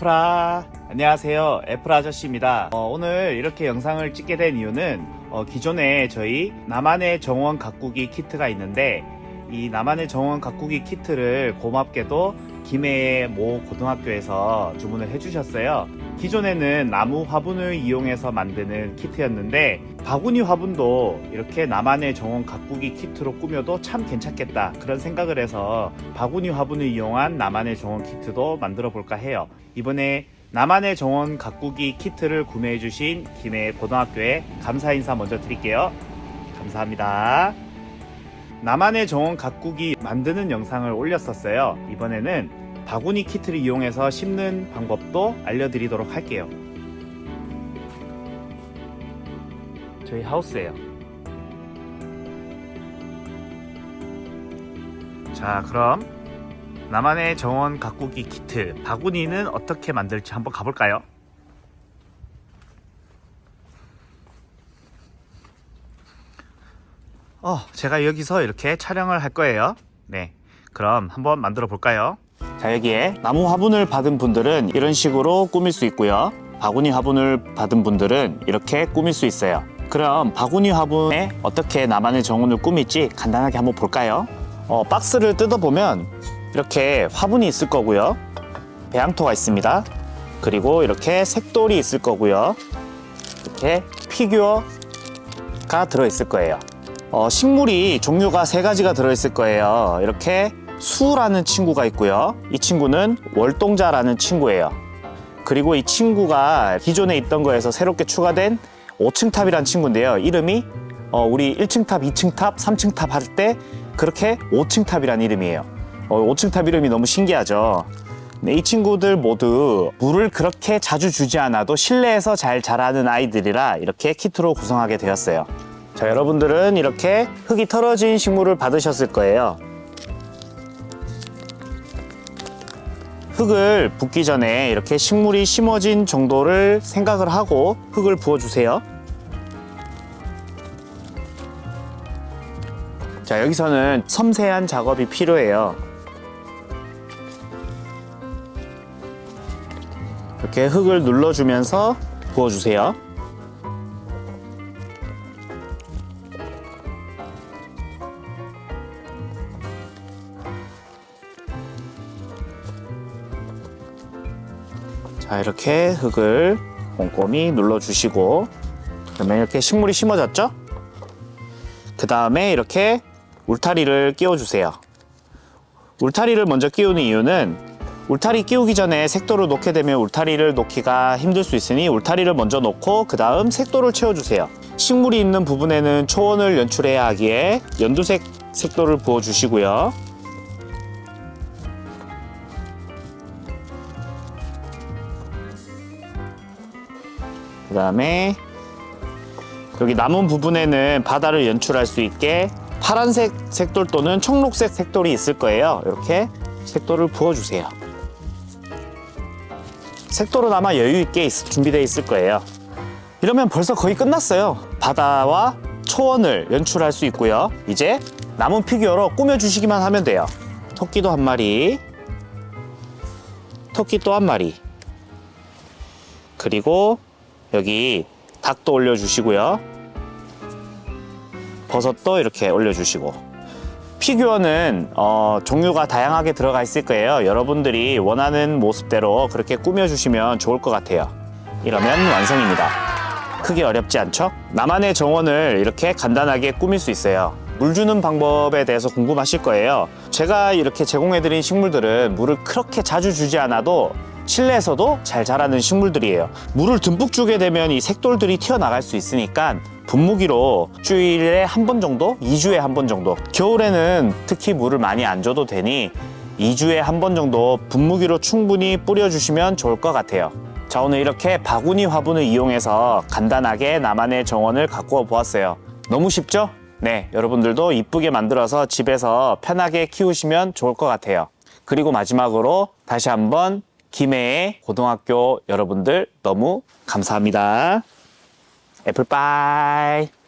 애플아 안녕하세요. 애플 아저씨입니다. 어, 오늘 이렇게 영상을 찍게 된 이유는 어, 기존에 저희 나만의 정원 가꾸기 키트가 있는데 이 나만의 정원 가꾸기 키트를 고맙게도 김해의 모 고등학교에서 주문을 해주셨어요 기존에는 나무 화분을 이용해서 만드는 키트였는데 바구니 화분도 이렇게 나만의 정원 가꾸기 키트로 꾸며도 참 괜찮겠다 그런 생각을 해서 바구니 화분을 이용한 나만의 정원 키트도 만들어 볼까 해요. 이번에 나만의 정원 가꾸기 키트를 구매해 주신 김해 고등학교에 감사 인사 먼저 드릴게요. 감사합니다. 나만의 정원 가꾸기 만드는 영상을 올렸었어요. 이번에는 바구니 키트를 이용해서 심는 방법도 알려드리도록 할게요 저희 하우스예요. 자, 그럼 나만의 정원 가꾸기 키트 바구니는 어떻게 만들지 한번 가볼까요? 어, 제가 여기서 이렇게 촬영을 할 거예요. 네, 그럼 한번 만들어 볼까요? 자, 여기에 나무 화분을 받은 분들은 이런 식으로 꾸밀 수 있고요. 바구니 화분을 받은 분들은 이렇게 꾸밀 수 있어요. 그럼 바구니 화분에 어떻게 나만의 정원을 꾸밀지 간단하게 한번 볼까요? 어, 박스를 뜯어보면 이렇게 화분이 있을 거고요. 배양토가 있습니다. 그리고 이렇게 색돌이 있을 거고요. 이렇게 피규어가 들어있을 거예요. 어, 식물이 종류가 세 가지가 들어있을 거예요. 이렇게 수라는 친구가 있고요. 이 친구는 월동자라는 친구예요. 그리고 이 친구가 기존에 있던 거에서 새롭게 추가된 5층 탑이라는 친구인데요. 이름이 어, 우리 1층 탑, 2층 탑, 3층 탑 할 때 그렇게 5층 탑이라는 이름이에요. 어, 5층 탑 이름이 너무 신기하죠. 네, 이 친구들 모두 물을 그렇게 자주 주지 않아도 실내에서 잘 자라는 아이들이라 이렇게 키트로 구성하게 되었어요. 자, 여러분들은 이렇게 흙이 털어진 식물을 받으셨을 거예요. 흙을 붓기 전에 이렇게 식물이 심어진 정도를 생각을 하고 흙을 부어주세요. 자, 여기서는 섬세한 작업이 필요해요. 이렇게 흙을 눌러주면서 부어주세요. 자, 이렇게 흙을 꼼꼼히 눌러주시고, 그러면 이렇게 식물이 심어졌죠? 그 다음에 이렇게 울타리를 끼워주세요. 울타리를 먼저 끼우는 이유는 울타리 끼우기 전에 색도를 놓게 되면 울타리를 놓기가 힘들 수 있으니 울타리를 먼저 놓고 그 다음 색도를 채워주세요. 식물이 있는 부분에는 초원을 연출해야 하기에 연두색 색도를 부어주시고요. 그 다음에 여기 남은 부분에는 바다를 연출할 수 있게 파란색 색돌 또는 청록색 색돌이 있을 거예요. 이렇게 색돌을 부어주세요. 색돌은 아마 여유 있게 준비되어 있을 거예요. 이러면 벌써 거의 끝났어요. 바다와 초원을 연출할 수 있고요. 이제 남은 피규어로 꾸며주시기만 하면 돼요. 토끼도 한 마리, 토끼 또 한 마리, 그리고 여기 닭도 올려주시고요. 버섯도 이렇게 올려주시고. 피규어는 어, 종류가 다양하게 들어가 있을 거예요. 여러분들이 원하는 모습대로 그렇게 꾸며주시면 좋을 것 같아요. 이러면 완성입니다. 크게 어렵지 않죠? 나만의 정원을 이렇게 간단하게 꾸밀 수 있어요. 물 주는 방법에 대해서 궁금하실 거예요. 제가 이렇게 제공해드린 식물들은 물을 그렇게 자주 주지 않아도 실내에서도 잘 자라는 식물들이에요. 물을 듬뿍 주게 되면 이 색돌들이 튀어나갈 수 있으니까 분무기로 주일에 한 번 정도, 2주에 한 번 정도. 겨울에는 특히 물을 많이 안 줘도 되니 2주에 한 번 정도 분무기로 충분히 뿌려주시면 좋을 것 같아요. 자, 오늘 이렇게 바구니 화분을 이용해서 간단하게 나만의 정원을 가꾸어 보았어요. 너무 쉽죠? 네, 여러분들도 이쁘게 만들어서 집에서 편하게 키우시면 좋을 것 같아요. 그리고 마지막으로 다시 한번 김해의 고등학교 여러분들 너무 감사합니다. 애플파이.